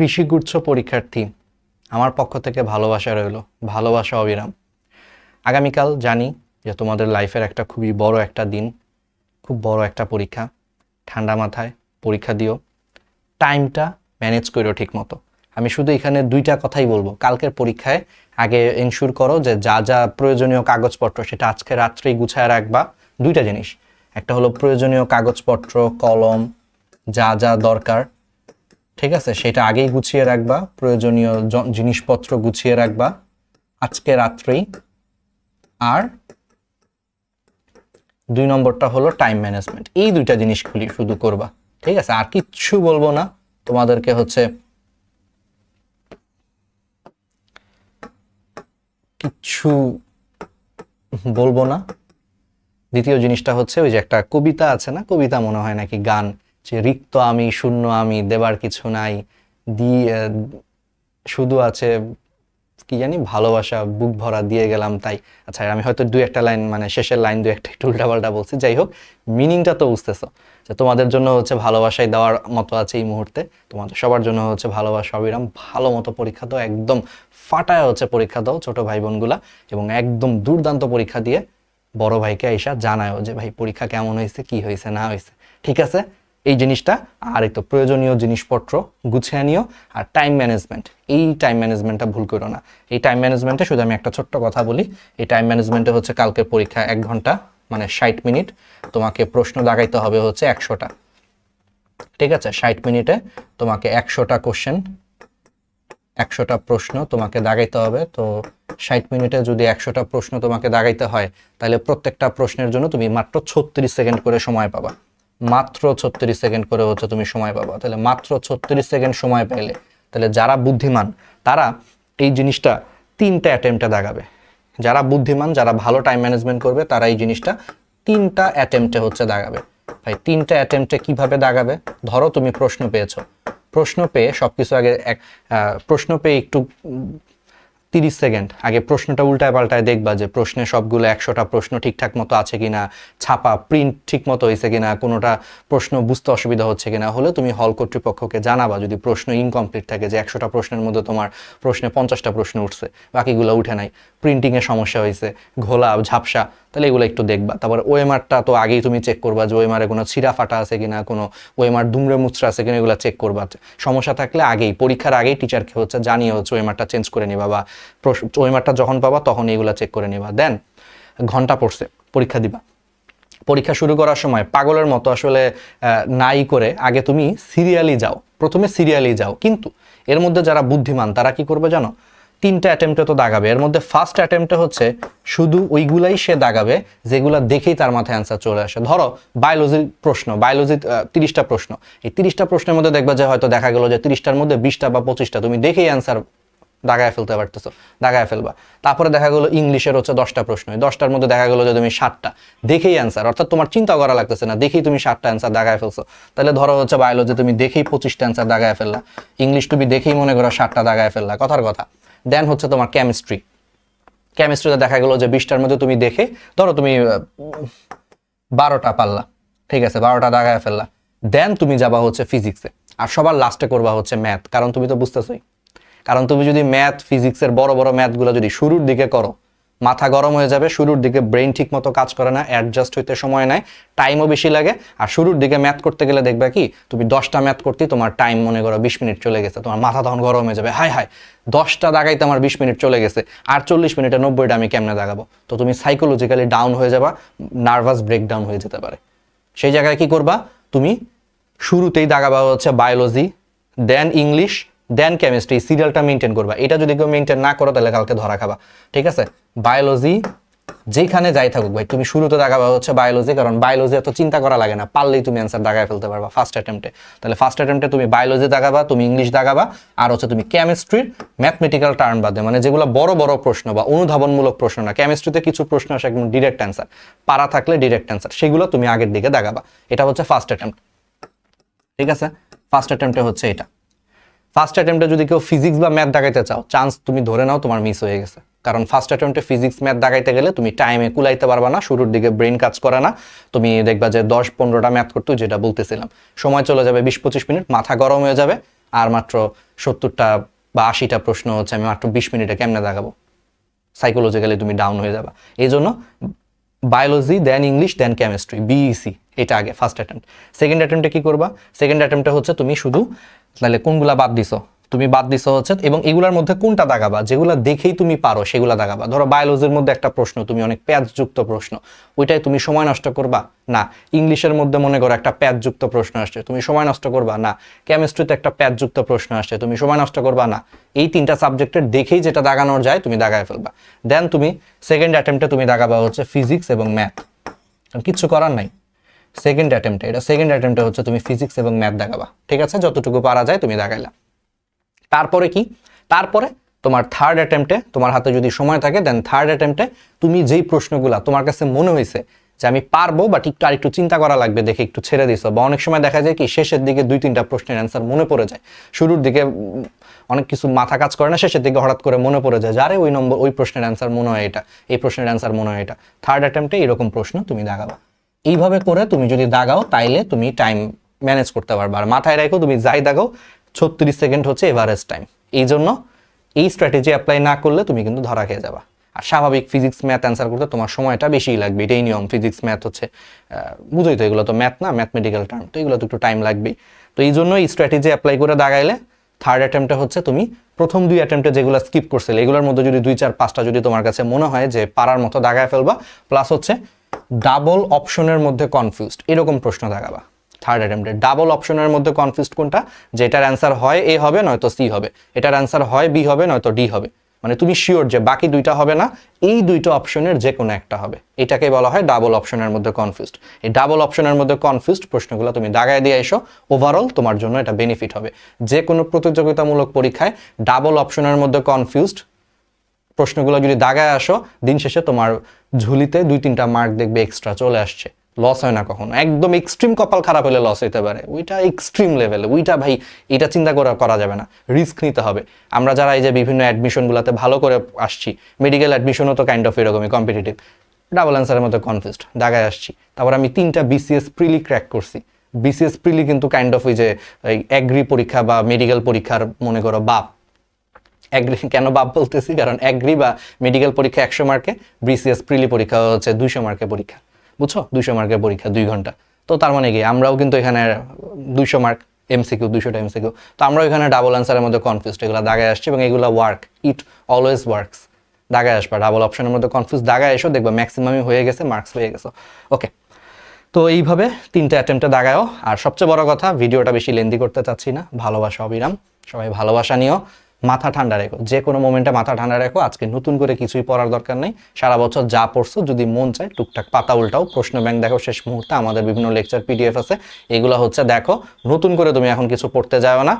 কৃষিগুচ্ছ পরীক্ষার্থী। আমার পক্ষ থেকে ভালোবাসা রইল। ভালোবাসা, অবিরাম। আগামীকাল জানি যে তোমাদের লাইফের একটা খুবই বড় একটা দিন, খুব বড় একটা পরীক্ষা। ঠান্ডা মাথায় পরীক্ষা দিও। টাইমটা ম্যানেজ করো ঠিক মতো আমি শুধু এখানে দুইটা কথাই বলব। কালকের পরীক্ষায় আগে এনশিওর করো যে যা যা প্রয়োজনীয় কাগজপত্র সেটা আজকে রাত্রেই গুছায় রাখবা। দুইটা জিনিস। একটা হলো প্রয়োজনীয় কাগজপত্র, কলম, যা যা দরকার। ঠিক আছে? সেটা আগেই গুছিয়ে রাখবা। প্রয়োজনীয় জিনিসপত্র গুছিয়ে রাখবা। আজকে রাত্রেই আর দুই নম্বরটা হলো টাইম ম্যানেজমেন্ট এই দুইটা জিনিসগুলি শুধু করবা। ঠিক আছে? আর কিচ্ছু বলব না। তোমাদেরকে হচ্ছে কিচ্ছু বলব না। দ্বিতীয় জিনিসটা হচ্ছে ওই যে একটা কবিতা আছে না? কবিতা মনে হয় নাকি গান? যে রিক্ত আমি, শূন্য আমি, দেবার কিছু নাই, দিয়ে, শুধু আছে, কি জানি, ভালোবাসা, বুক ভরা দিয়ে গেলাম তাই। আচ্ছা আমি হয়তো দু একটা লাইন মানে শেষের লাইন দুই একটা একটু উল্টাপাল্টা বলছি, যাই হোক মিনিংটা তো বুঝতেছো। যে তোমাদের জন্য হচ্ছে ভালোবাসাই দেওয়ার মতো আছে এই মুহূর্তে। তোমাদের সবার জন্য হচ্ছে ভালোবাসা, অবিরাম ভালো মতো পরীক্ষা দাও, একদম ফাটায় হচ্ছে পরীক্ষা দাও ছোট ভাই বোনগুলা এবং একদম দুর্দান্ত পরীক্ষা দিয়ে বড় ভাইকে আইসা জানায়ও যে, ভাই, পরীক্ষা কেমন হয়েছে, কি হয়েছে, না হয়েছে? ঠিক আছে? এই জিনিসটা, আর তো প্রয়োজনীয় জিনিসপত্র গুছিয়ে নিও। আর টাইম ম্যানেজমেন্ট এই টাইম ম্যানেজমেন্টটা ভুল করো না। এই টাইম ম্যানেজমেন্টে শুধু আমি একটা ছোট্ট কথা বলি, এই টাইম ম্যানেজমেন্টে হচ্ছে কালকের পরীক্ষা এক ঘণ্টা মানে ষাট মিনিট। তোমাকে প্রশ্ন দাগাইতে হবে হচ্ছে একশোটা। ঠিক আছে? ষাট মিনিটে তোমাকে একশোটা কোশ্চেন একশোটা প্রশ্ন তোমাকে দাগাইতে হবে। তো ষাট মিনিটে যদি একশোটা প্রশ্ন তোমাকে দাগাইতে হয়, তাহলে প্রত্যেকটা প্রশ্নের জন্য তুমি মাত্র ছত্রিশ সেকেন্ড করে সময় পাবা। মাত্র ছত্রিশ সেকেন্ড করে হচ্ছে তুমি সময় পাবা। তাহলে মাত্র ছত্রিশ সেকেন্ড সময় পেলে, তাহলে যারা বুদ্ধিমান, তারা এই জিনিসটা তিনটা অ্যাটেম্পটে দাগাবে। যারা বুদ্ধিমান, যারা ভালো টাইম ম্যানেজমেন্ট করবে, তারা এই জিনিসটা তিনটা অ্যাটেম্পটে হচ্ছে দাগাবে। ভাই, তিনটা অ্যাটেম্পটে কীভাবে দাগাবে? ধরো তুমি প্রশ্ন পেয়েছ। প্রশ্ন পেয়ে সব কিছু আগে এক প্রশ্ন পেয়ে একটু তিরিশ সেকেন্ড। আগে প্রশ্নটা উল্টায় পাল্টায় দেখবা যে প্রশ্নে সবগুলো একশোটা প্রশ্ন ঠিকঠাক মতো আছে কিনা, ছাপা প্রিন্ট ঠিক মতো হয়েছে কিনা, কোনোটা প্রশ্ন বুঝতে অসুবিধা হচ্ছে কিনা, হলে তুমি হল কর্তৃপক্ষকে জানাবা যদি প্রশ্ন ইনকমপ্লিট থাকে যে একশোটা প্রশ্নের মধ্যে তোমার প্রশ্নে পঞ্চাশটা প্রশ্ন উঠছে, বাকিগুলো উঠে নাই। প্রিন্টিংয়ে সমস্যা হয়েছে ঘোলা ঝাপসা তাহলে এগুলো একটু দেখবা। তারপর ওএমআরটা তো আগেই তুমি চেক করবা যে ওএমআরে কোনো ছিঁড়া ফাটা আছে কিনা, কোনো ওএমআর দুমড়ে মুচড়া আছে কিনা, এগুলো চেক করবা। সমস্যা থাকলে আগেই, পরীক্ষার আগেই টিচারকে হচ্ছে জানিয়ে হচ্ছে ওএমআরটা চেঞ্জ করে নিবা বা ওএমআরটা যখন পাবা তখন এগুলো চেক করে নিবা। দেন ঘণ্টা পড়ছে, পরীক্ষা দিবা। পরীক্ষা শুরু করার সময় পাগলের মতো আসলে নাই করে আগে তুমি সিরিয়ালি যাও। প্রথমে সিরিয়ালি যাও। কিন্তু এর মধ্যে যারা বুদ্ধিমান তারা কি করবে জানো? তিনটা অ্যাটেম্পটে তো দাগাবে। এর মধ্যে ফার্স্ট অ্যাটেম্পটে হচ্ছে শুধু ওইগুলাই সে দাগাবে যেগুলা দেখেই তার মাথায় অ্যান্সার চলে আসে। ধরো বায়োলজির প্রশ্ন বায়োলজি তিরিশটা প্রশ্ন। এই তিরিশটা প্রশ্নের মধ্যে দেখবা যে হয়তো দেখা গেলো যে তিরিশটার মধ্যে বিশটা বা পঁচিশটা তুমি দেখেই অ্যান্সার দাগায় ফেলতে পারতেছো, দাগায় ফেলবা। তারপরে দেখা গেলো ইংলিশের হচ্ছে দশটা প্রশ্ন দশটার মধ্যে দেখা গেলো যে তুমি ষাটটা দেখেই অ্যান্সার অর্থাৎ তোমার চিন্তা করা লাগতেছে না, দেখেই তুমি ষাটটা অ্যান্সার দাগায় ফেলছো। তাহলে ধরো হচ্ছে বায়োলজি তুমি দেখেই পঁচিশটা অ্যান্সার দাগায় ফেললা ইংলিশ তুমি দেখেই মনে করো ষাটটা দাগায় ফেললা, কথার কথা। দেন হচ্ছে তোমার কেমিস্ট্রি কেমিস্ট্রিতে দেখা গেলো যে বিশটার মধ্যে তুমি দেখে, ধরো তুমি বারোটা পারলা, ঠিক আছে, বারোটা দাগায় ফেললা। দেন তুমি যাবা হচ্ছে ফিজিক্সে আর সবার লাস্টে করবা হচ্ছে ম্যাথ কারণ তুমি তো বুঝতেছোই। কারণ তুমি যদি ম্যাথ ফিজিক্সের বড় বড় ম্যাথগুলো যদি শুরুর দিকে করো মাথা গরম হয়ে যাবে, শুরুর দিকে ব্রেন ঠিক মতো কাজ করে না অ্যাডজাস্ট হইতে সময় নেয় টাইমও বেশি লাগে, আর শুরুর দিকে ম্যাথ করতে গেলে দেখবে কি, তুমি দশটা ম্যাথ করতেই তোমার টাইম মনে করো বিশ মিনিট চলে গেছে, তোমার মাথা তখন গরম হয়ে যাবে হাই হাই দশটা দাগাইতে আমার বিশ মিনিট চলে গেছে আর চল্লিশ মিনিটে নব্বইটা আমি কেমনে দাগাবো? তো তুমি সাইকোলজিক্যালি ডাউন হয়ে যাবা নার্ভাস ব্রেকডাউন হয়ে যেতে পারে। সেই জায়গায় কি করবা? তুমি শুরুতেই দাগাবা হচ্ছে biology then English then chemistry সিরিয়ালটা মেনটেন করবা। এটা যদি কেউ মেনটেন না করো, তাহলে কালকে ধরা খাবা। ঠিক আছে? বায়োলজি যেখানে যাই থাকুক ভাই, তুমি শুরুতে দাগাবা হচ্ছে বায়োলজি কারণ বায়োলজি এত চিন্তা করা লাগে না। পারলেই তুমি অ্যান্সার দাগায় ফেলতে পারবা ফার্স্ট অ্যাটেম্পটে তাহলে ফার্স্ট অ্যাটেম্পটে তুমি বায়োলজি দাগাবা তুমি ইংলিশ দাগাবা আর হচ্ছে তুমি কেমিস্ট্রির ম্যাথমেটিক্যাল টার্ম বাদে। মানে যেগুলো বড় বড় প্রশ্ন বা অনুধাবনমূলক প্রশ্ন না কেমিস্ট্রিতে কিছু প্রশ্ন আসে একদম ডিরেক্ট অ্যান্সার পারা থাকলে ডিরেক্ট অ্যান্সার সেগুলো তুমি আগের দিকে দাগাবা এটা হচ্ছে ফার্স্ট অ্যাটেম্পট ঠিক আছে? ফার্স্ট অ্যাটেম্পটে হচ্ছে এটা। ফার্স্ট অ্যাটেম্পটে যদি কেউ ফিজিক্স বা ম্যাথ দাগাইতে চাও চান্স তুমি ধরে নাও তোমার মিস হয়ে গেছে। কারণ ফার্স্ট অ্যাটেম্পটে ফিজিক্স ম্যাথ দাগাইতে গেলে তুমি টাইমে কুলাইতে পারবা না, শুরুর দিকে ব্রেন কাজ করে না। তুমি দেখবা যে দশ পনেরোটা ম্যাথ করতে যেটা বলতেছিলাম। সময় চলে যাবে বিশ পঁচিশ মিনিট, মাথা গরম হয়ে যাবে। আর মাত্র সত্তরটা বা আশিটা প্রশ্ন হচ্ছে, আমি মাত্র বিশ মিনিটে কেমনে দেখাবো? সাইকোলজিক্যালি তুমি ডাউন হয়ে যাবা। এই জন্য biology then English then chemistry BEC এটা আগে ফার্স্ট অ্যাটেম্প সেকেন্ড অ্যাটেম্পটে কি করবা? সেকেন্ড অ্যাটেম্পটে হচ্ছে তুমি শুধু তাহলে কোনগুলা বাদ দিছো? তুমি বাদ দিছো হচ্ছে, এবং এগুলার মধ্যে কোনটা দাগাবা? যেগুলো দেখেই তুমি পারো, সেগুলা দাগাবা। ধরো বায়োলজির মধ্যে একটা প্রশ্ন, তুমি অনেক প্যাচযুক্ত প্রশ্ন। ওইটাই তুমি সময় নষ্ট করবা? না। ইংলিশের মধ্যে মনে করো একটা প্যাচযুক্ত প্রশ্ন আসছে, তুমি সময় নষ্ট করবা? না। কেমিস্ট্রিতে একটা প্যাচযুক্ত প্রশ্ন আসছে, তুমি সময় নষ্ট করবা? না। এই তিনটা সাবজেক্টের দেখেই যেটা দাগানোর যায়, তুমি দাগায় ফেলবা। দেন তুমি সেকেন্ড অ্যাটেম্পটে তুমি দাগাবা হচ্ছে ফিজিক্স এবং ম্যাথ কিচ্ছু করার নাই। সেকেন্ড অ্যাটেম্পটে এটা সেকেন্ড অ্যাটেম্পটে হচ্ছে তুমি ফিজিক্স এবং ম্যাথ দেখাবা। ঠিক আছে? যতটুকু পারা যায় তুমি দেখাইলা। তারপরে কি? তারপরে তোমার থার্ড অ্যাটেম্পটে তোমার হাতে যদি সময় থাকে দেন থার্ড অ্যাটেম্পটে তুমি যেই প্রশ্নগুলা তোমার কাছে মনে হয়েছে যে আমি পারব বাট একটু আর একটু চিন্তা করা লাগবে, দেখে একটু ছেড়ে দিছো, বা অনেক সময় দেখা যায় কি শেষের দিকে দুই তিনটা প্রশ্নের অ্যান্সার মনে পড়ে যায়। শুরুর দিকে অনেক কিছু মাথা কাজ করে না, শেষের দিকে হঠাৎ করে মনে পড়ে যায় যারে ওই নম্বর, ওই প্রশ্নের অ্যান্সার মনে হয় এটা, এই প্রশ্নের অ্যান্সার মনে হয় এটা। থার্ড অ্যাটেম্পটে এরকম প্রশ্ন তুমি দাগাবা এইভাবে করে তুমি যদি দাগাও, তাইলে তুমি টাইম ম্যানেজ করতে পারবে। আর মাথায় রেখো, তুমি যাই দাগাও, ছত্রিশ সেকেন্ড হচ্ছে এভারেজ টাইম এই জন্য এই স্ট্র্যাটেজি অ্যাপ্লাই না করলে তুমি কিন্তু ধরা খেয়ে যাবা। আর স্বাভাবিক ফিজিক্স ম্যাথ অ্যান্সার করতে তোমার সময়টা বেশিই লাগবে। এটাই নিয়ম ফিজিক্স ম্যাথ হচ্ছে বুঝোই তো এগুলো তো ম্যাথ না ম্যাথমেটিক্যাল টার্ম তো এগুলো তো একটু টাইম লাগবেই। তো এই জন্য এই স্ট্র্যাটেজি অ্যাপ্লাই করে দাগাইলে থার্ড অ্যাটেম্পটে হচ্ছে তুমি প্রথম দুই অ্যাটেম্পটে যেগুলো স্কিপ করছিলে, এগুলোর মধ্যে যদি দুই, চার, পাঁচটা যদি তোমার কাছে মনে হয় যে পারার মতো দাগায় ফেলবা প্লাস হচ্ছে ডাবল অপশনের মধ্যে কনফিউজড এরকম প্রশ্ন দাগাবা থার্ড অ্যাটেম্পটে ডাবল অপশনের মধ্যে কনফিউজড কোনটা? যে এটার অ্যান্সার হয় এ হবে, নয়তো সি হবে। এটার অ্যান্সার হয় বি হবে, নয়তো ডি হবে। মানে তুমি শিওর যে বাকি দুইটা হবে না, এই দুইটা অপশনের যে কোনো একটা হবে। এটাকে বলা হয় ডাবল অপশনের মধ্যে কনফিউজড এই ডাবল অপশনের মধ্যে কনফিউজড প্রশ্নগুলো তুমি দাগায় দিয়ে এসো। ওভারঅল তোমার জন্য এটা বেনিফিট হবে। যে কোনো প্রতিযোগিতামূলক পরীক্ষায় ডাবল অপশনের মধ্যে কনফিউজড প্রশ্নগুলো যদি দাগায় আসো, দিন শেষে তোমার ঝুলিতে দুই তিনটা মার্ক দেখবে এক্সট্রা চলে আসছে। লস হয় না কখনো। একদম এক্সট্রিম কপাল খারাপ হলে লস হইতে পারে। ওইটা এক্সট্রিম লেভেলে ওইটা ভাই, এটা চিন্তা করা করা যাবে না। রিস্ক নিতে হবে। আমরা যারা এই যে বিভিন্ন অ্যাডমিশনগুলোতে ভালো করে আসছি মেডিকেল অ্যাডমিশনও তো কাইন্ড অফ এরকমই কম্পিটিটিভ ডাবল অ্যান্সারের মধ্যে কনফিউজড দাগায় আসছি। তারপর আমি তিনটা বিসিএস প্রিলি ক্র্যাক করছি। বিসিএস প্রিলি কিন্তু কাইন্ড অফ ওই যে অ্যাগ্রি পরীক্ষা বা মেডিকেল পরীক্ষার, মনে করো, বাপ। অ্যাগ্রি কেন বাপ বলতেছি? কারণ অ্যাগ্রি বা মেডিকেল পরীক্ষা একশো মার্কে বিসিএস প্রিলি পরীক্ষা হচ্ছে দুইশো মার্কের পরীক্ষা। বুঝছ? দুইশো মার্কের পরীক্ষা, দুই ঘণ্টা। তো তার মানে কি? আমরাও কিন্তু এখানে দুইশো মার্ক এমসিকিউ দুইশোটা এমসিকিউ তো আমরাও এখানে ডাবল অ্যান্সারের মধ্যে কনফিউজ এগুলো দাগায় আসছে এবং এগুলো ওয়ার্ক ইট অলওয়েজ ওয়ার্কস দাগায় আসবা ডাবল অপশনের মধ্যে কনফিউজ দাগায় এসো, দেখবা ম্যাক্সিমামই হয়ে গেছে মার্কস হয়ে গেছে। ওকে তো এইভাবে তিনটে অ্যাটেম্পটে দাগায়ও। আর সবচেয়ে বড় কথা ভিডিওটা বেশি লেন্দি করতে চাচ্ছি না। ভালোবাসা, অবিরাম। সবাই ভালোবাসা নিও। মাথা ঠান্ডা রেখো। যে কোনো মোমেন্টে মাথা ঠান্ডা রেখো। আজকে নতুন করে কিছুই পড়ার দরকার নেই। সারা বছর যা পড়ছো, যদি মন চায়, টুকটাক পাতা উল্টাও, প্রশ্ন ব্যাংক দেখো শেষ মুহূর্তে আমাদের বিভিন্ন লেকচার পিডিএফ আছে। এগুলো হচ্ছে দেখো, নতুন করে তুমি এখন কিছু পড়তে যাও না।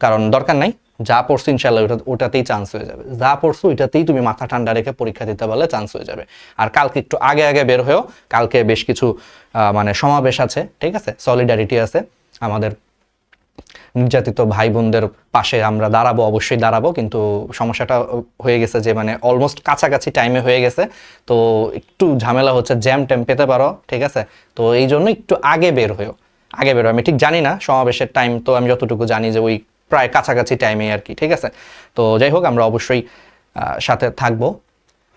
কারণ দরকার নাই। যা পড়ছো ইনশাল্লাহ ওটা ওটাতেই চান্স হয়ে যাবে। যা পড়ছো, ওইটাতেই তুমি মাথা ঠান্ডা রেখে পরীক্ষা দিতে পারলে চান্স হয়ে যাবে। আর কালকে একটু আগে আগে বের হয়েও, কালকে বেশ কিছু মানে সমাবেশ আছে, ঠিক আছে? সলিডারিটি আছে। আমাদের নির্যাতিত ভাই বোনদের পাশে আমরা দাঁড়াবো, অবশ্যই দাঁড়াবো, কিন্তু সমস্যাটা হয়ে গেছে যে মানে অলমোস্ট কাছাকাছি টাইমে হয়ে গেছে। তো একটু ঝামেলা হচ্ছে জ্যাম ট্যাম পেতে পারো, ঠিক আছে? তো এই জন্য একটু আগে বের হয়েও আগে বের। আমি ঠিক জানি না, সমাবেশের টাইম তো আমি যতটুকু জানি যে ওই প্রায় কাছাকাছি টাইমে আর কি, ঠিক আছে? তো যাই হোক, আমরা অবশ্যই সাথে থাকব,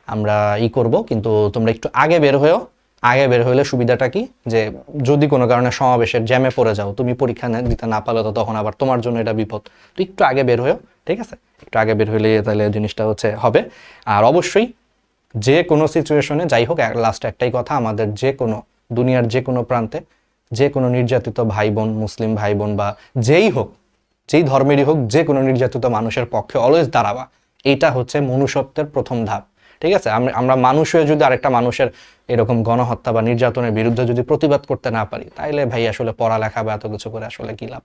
আমরা ই করব, কিন্তু তোমরা একটু আগে বের হয়েও আগে বের হইলে সুবিধাটা কি? যে যদি কোনো কারণে সমাবেশের জ্যামে পড়ে যাও, তুমি পরীক্ষা দিতে না পারলে তো তখন আবার তোমার জন্য এটা বিপদ। তো একটু আগে বের হয়েও ঠিক আছে? একটু আগে বের হইলে তাহলে জিনিসটা হচ্ছে হবে। আর অবশ্যই যে কোনো সিচুয়েশনে যাই হোক লাস্ট একটাই কথা, আমাদের যে কোনো, দুনিয়ার যে কোনো প্রান্তে যে কোনো নির্যাতিত ভাই বোন মুসলিম ভাই বোন বা যেই হোক, যেই ধর্মেরই হোক, যে কোনো নির্যাতিত মানুষের পক্ষে অলওয়েজ দাঁড়াবা। এটা হচ্ছে মনুষ্যত্বের প্রথম ধাপ। ঠিক আছে? আমরা মানুষ হয়ে যদি আরেকটা মানুষের এরকম গণহত্যা বা নির্যাতনের বিরুদ্ধে যদি প্রতিবাদ করতে না পারি, তাইলে ভাই আসলে পড়ালেখা বা এত কিছু করে আসলে কি লাভ?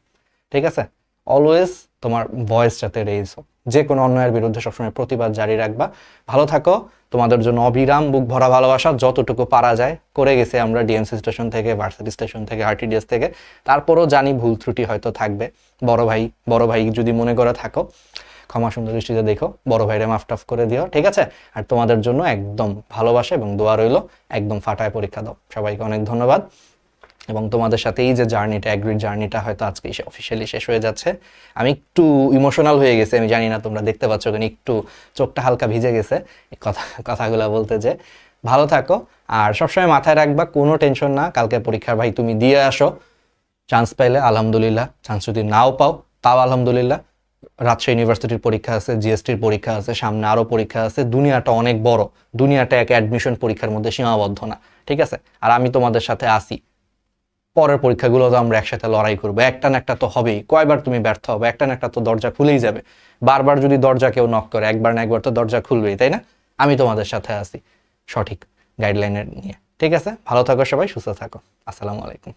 ঠিক আছে? অলওয়েজ তোমার ভয়েস যাতে রেজ হোক। যে কোনো অন্যায়ের বিরুদ্ধে সবসময় প্রতিবাদ জারি রাখবা। ভালো থাকো। তোমাদের জন্য অবিরাম বুক ভরা ভালোবাসা। যতটুকু পারা যায়, করে গেছে আমরা ডিএমসি স্টেশন থেকে ভার্সিটি স্টেশন থেকে আরটিডিএস থেকে। তারপরও জানি ভুল ত্রুটি হয়তো থাকবে। বড় ভাই বড় ভাই যদি মনে করে থাকো। ক্ষমা সুন্দর দৃষ্টিতে দেখো। বড় ভাইরে মাফ টাফ করে দিও, ঠিক আছে? আর তোমাদের জন্য একদম ভালোবাসা এবং দোয়া রইল, একদম ফাটায় পরীক্ষা দাও। সবাইকে অনেক ধন্যবাদ। এবং তোমাদের সাথে এই যে জার্নিটা অ্যাগ্রিড জার্নিটা হয়তো আজকে অফিসিয়ালি শেষ হয়ে যাচ্ছে। আমি একটু ইমোশনাল হয়ে গেছে, আমি জানি না তোমরা দেখতে পাচ্ছ কিন্তু একটু চোখটা হালকা ভিজে গেছে কথা, কথাগুলো বলতে যে। ভালো থাকো, আর সবসময় মাথায় রাখবা, কোনো টেনশন না, কালকে পরীক্ষার ভাই তুমি দিয়ে আসো। চান্স পাইলে আলহামদুলিল্লাহ চান্স যদি নাও পাও, তাও আলহামদুলিল্লাহ। রাজশাহী ইউনিভার্সিটির পরীক্ষা আছে জিএসটির পরীক্ষা আছে, সামনে আরও পরীক্ষা আছে। দুনিয়াটা অনেক বড়। দুনিয়াটা এক অ্যাডমিশন পরীক্ষার মধ্যে সীমাবদ্ধ না। ঠিক আছে? আর আমি তোমাদের সাথে আসি পরের পরীক্ষাগুলো তো আমরা একসাথে লড়াই করব। একটা না একটা তো হবেই। কয়বার তুমি ব্যর্থ হবে? একটা না একটা তো দরজা খুলেই যাবে। বারবার যদি দরজা কেউ নক করে, একবার না একবার তো দরজা খুলবেই, তাই না? আমি তোমাদের সাথে আছি সঠিক গাইডলাইনের নিয়ে। ঠিক আছে? ভালো থাকো সবাই, সুস্থ থাকো। আসসালামু আলাইকুম।